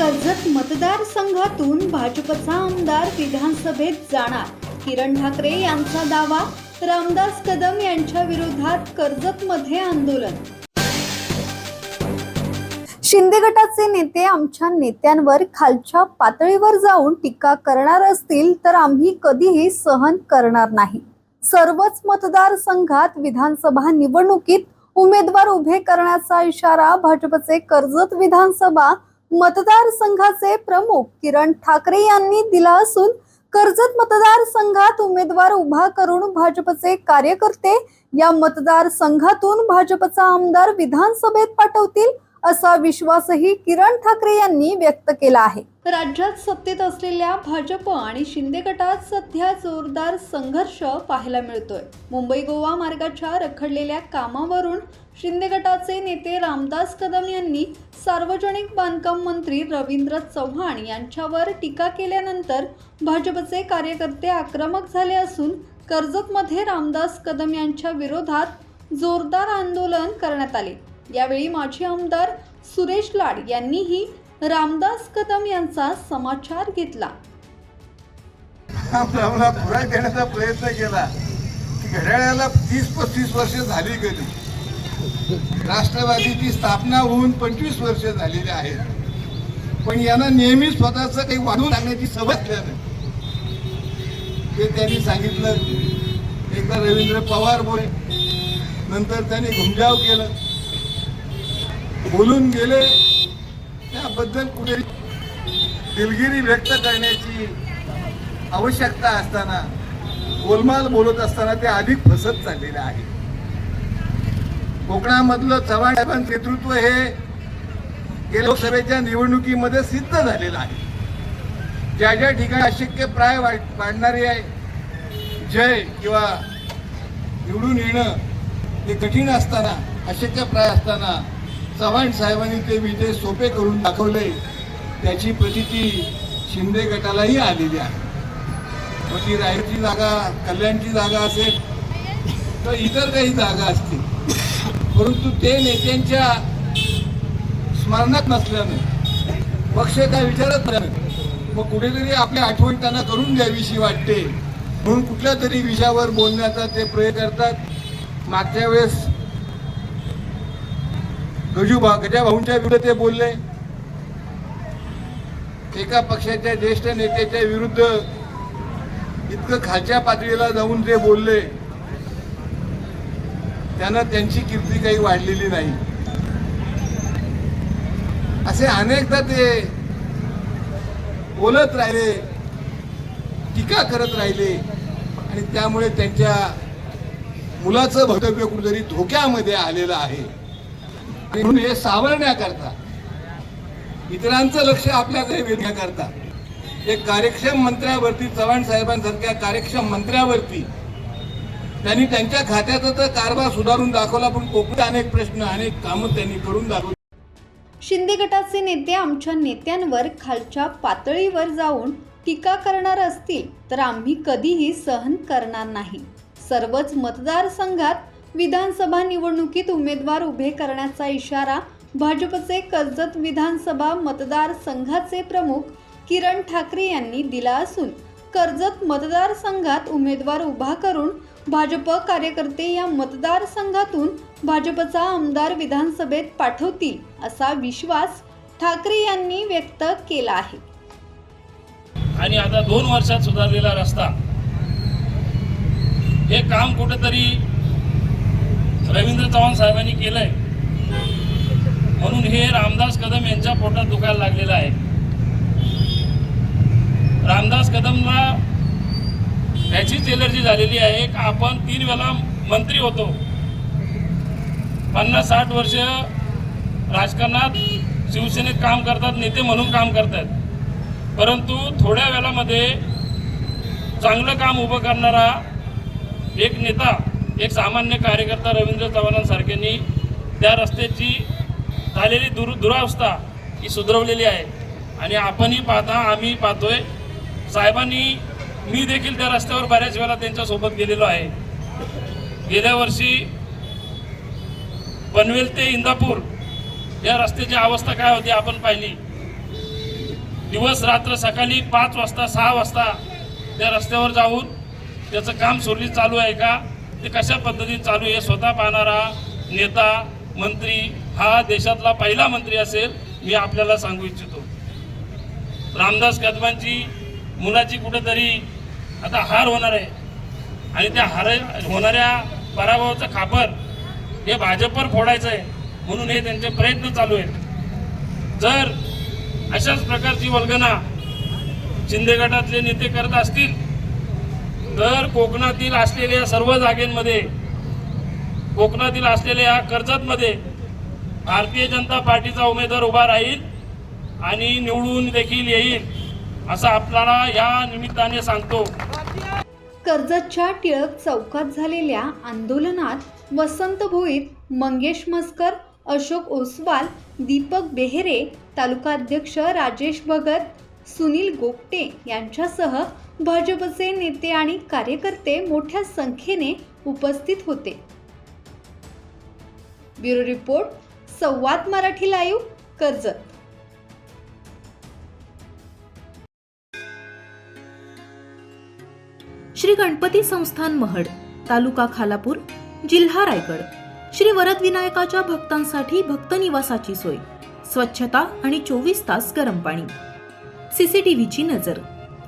कर्जत मतदारसंघातून भाजपचा आमदार विधानसभेत जाणार. किरण ठाकरे यांचा दावा रामदास कदम यांच्या विरोधात कर्जतमध्ये आंदोलन. शिंदे गटाचे नेते आमच्या नेत्यांवर खालच्या पातळीवर जाऊन टीका करणार असतील तर आम्ही कधीही सहन करणार नाही. सर्वच मतदारसंघात विधानसभा निवडणुकीत उमेदवार उभे करण्याचा इशारा भाजपचे कर्जत विधानसभा मतदारसंघाचे प्रमुख किरण ठाकरे यांनी दिला असून कर्जत मतदारसंघात उमेदवार उभा करून भाजपचे कार्यकर्ते या मतदारसंघातून भाजपचा आमदार विधानसभेत पाठवतील असा विश्वासही किरण ठाकरे यांनी व्यक्त केला आहे. राज्यात सत्तेत असलेल्या भाजप आणि शिंदे गटात सध्या जोरदार संघर्ष पाहायला मिळतोय. मुंबई गोवा मार्गाच्या रखडलेल्या कामावरून शिंदे गटाचे नेते रामदास कदम यांनी सार्वजनिक बांधकाम मंत्री रवींद्र चव्हाण यांच्यावर टीका केल्यानंतर भाजपचे कार्यकर्ते आक्रमक झाले असून कर्जतमध्ये रामदास कदम यांच्या विरोधात जोरदार आंदोलन करण्यात आले. यावेळी माजी आमदार सुरेश लाड यांनीही रामदास कदम यांचा समाचार घेतला. पुरा देण्याचा प्रयत्न केला. घड्याळ्याला घड्याळाला तीस पस्तीस वर्ष झाली गेली. राष्ट्रवादीची स्थापना होऊन पंचवीस वर्ष झालेली आहेत पण यांना नेहमी स्वतःच काही वाढवून आणण्याची सवय असल्याने. ते त्यांनी सांगितलं. एकदा रवींद्र पवार बोल नंतर त्यांनी घुमजाव केलं. बोलून गेले त्याबद्दल कुठे दिलगिरी व्यक्त करण्याची आवश्यकता असताना गोलमाल बोलत असताना ते अधिक फसत चाललेले आहे. कोकणामधलं चव्हाण साहेबांचं नेतृत्व हे लोकसभेच्या निवडणुकीमध्ये सिद्ध झालेलं आहे. ज्या ज्या ठिकाणी अशक्य प्राय वाढ- आहे जय किंवा निवडून येणं हे कठीण असताना अशक्य प्राय असताना चव्हाण साहेबांनी ते विजय सोपे करून दाखवले त्याची प्रचिती शिंदे गटालाही आलेली आहे. मग ती रायची जागा कल्याणची जागा असेल तर इतर काही जागा असतील. परंतु ते नेत्यांच्या स्मरणात नसल्यानं पक्ष काय विचारत नाही. मग कुठेतरी आपली आठवण त्यांना करून द्यावीशी वाटते. म्हणून कुठल्या तरी विषयावर बोलण्याचा ते प्रयत्न करतात. मागच्या वेळेस गजूबा गजा भाऊंच्या विरुद्ध ते बोलले. एका पक्षाच्या ज्येष्ठ नेत्याच्या विरुद्ध इतकं खालच्या पातळीला जाऊन जे बोलले त्यांना त्यांची कीर्ती काही वाढलेली नाही. असे अनेकदा ते बोलत राहिले टीका करत राहिले आणि त्यामुळे त्यांच्या मुलाचं भवितव्य कुठेतरी धोक्यामध्ये आलेलं आहे. म्हणून हे सावरण्याकरता इतरांचं लक्ष आपल्याकडे वेधण्याकरता एक कार्यक्षम मंत्र्यावरती चव्हाण साहेबांसारख्या कार्यक्षम मंत्र्यावरती त्यांनी त्यांच्या खात्याचा तर कारभार सुधारून दाखवला पण कोकणात अनेक प्रश्न अनेक कामं त्यांनी करून दाखवली. शिंदे गटाचे नेते आमच्या नेत्यांवर खालच्या पातळीवर जाऊन टीका करणार असतील तर आम्ही कधीही सहन करणार नाही. सर्वच मतदारसंघात विधानसभा निवडणुकीत उमेदवार उभे करण्याचा इशारा भाजपचे कर्जत विधानसभा मतदारसंघाचे प्रमुख किरण ठाकरे यांनी दिला असून कर्जत मतदारसंघात उमेदवार उभा करून भाजप कार्यकर्ते या मतदारसंघातून भाजपचा आमदार विधानसभेत पाठवतील असा विश्वास ठाकरे यांनी व्यक्त केला आहे. आणि आता दोन वर्षात सुधारलेला रस्ता. हे काम कुठेतरी रवींद्र चव्हाण साहेबांनी केलंय. म्हणून हे रामदास कदम यांच्या पोटात दुखायला लागलेलं आहे. रामदास कदमला याचीच एलर्जी झालेली आहे का आपण तीन वेळा मंत्री होतो. पन्नास साठ वर्ष राजकारणात शिवसेनेत काम करतात नेते म्हणून काम करतात. परंतु थोड्या वेळामध्ये चांगलं काम उभं करणारा एक नेता एक सामान्य कार्यकर्ता रवींद्र चव्हाणांसारख्यांनी त्या रस्त्याची झालेली दुर दुरावस्था ही सुधरवलेली आहे. आणि आपणही पाहता आम्ही पाहतोय. साहेबांनी मी देखील त्या रस्त्यावर बऱ्याच वेळा त्यांच्यासोबत गेलेलो आहे. गेल्या वर्षी पनवेल ते इंदापूर या रस्त्याची अवस्था काय होती आपण पाहिली. दिवस रात्र सकाळी पाच वाजता सहा वाजता त्या रस्त्यावर जाऊन त्याचं काम सुरळीत चालू आहे का? ते कशा पद्धतीने चालू आहे स्वतः पाहणारा नेता मंत्री हा देशातला पहिला मंत्री असेल मी आपल्याला सांगू इच्छितो. रामदास कदमांची मुलाची कुठेतरी आता हार होणार आहे. आणि त्या हार होणाऱ्या पराभवाचं खापर हे भाजपवर फोडायचं आहे म्हणून हे त्यांचे प्रयत्न चालू आहेत. जर अशाच प्रकारची वल्गना शिंदे गटातले नेते करत असतील तर कोकणातील असलेल्या सर्व जागेंमध्ये कोकणातील असलेल्या कर्जतमध्ये भारतीय जनता पार्टीचा उमेदवार उभा राहील आणि निवडून देखील येईल असं आपल्याला या निमित्ताने सांगतो. कर्जतच्या टिळक चौकात झालेल्या आंदोलनात वसंत भोईत मंगेश मस्कर अशोक ओसवाल दीपक बेहेरे तालुकाध्यक्ष राजेश भगत सुनील गोपटे यांच्यासह भाजपचे नेते आणि कार्यकर्ते मोठ्या संख्येने उपस्थित होते. Bureau report Samvad Marathi live Karjat. Shri Ganpati Sansthan Mahad taluka Khalapur जिल्हा रायगड. श्री वरद विनायकाच्या भक्तांसाठी भक्त निवासाची सोय. स्वच्छता आणि चोवीस तास गरम पाणी. सीसीटीव्हीची नजर.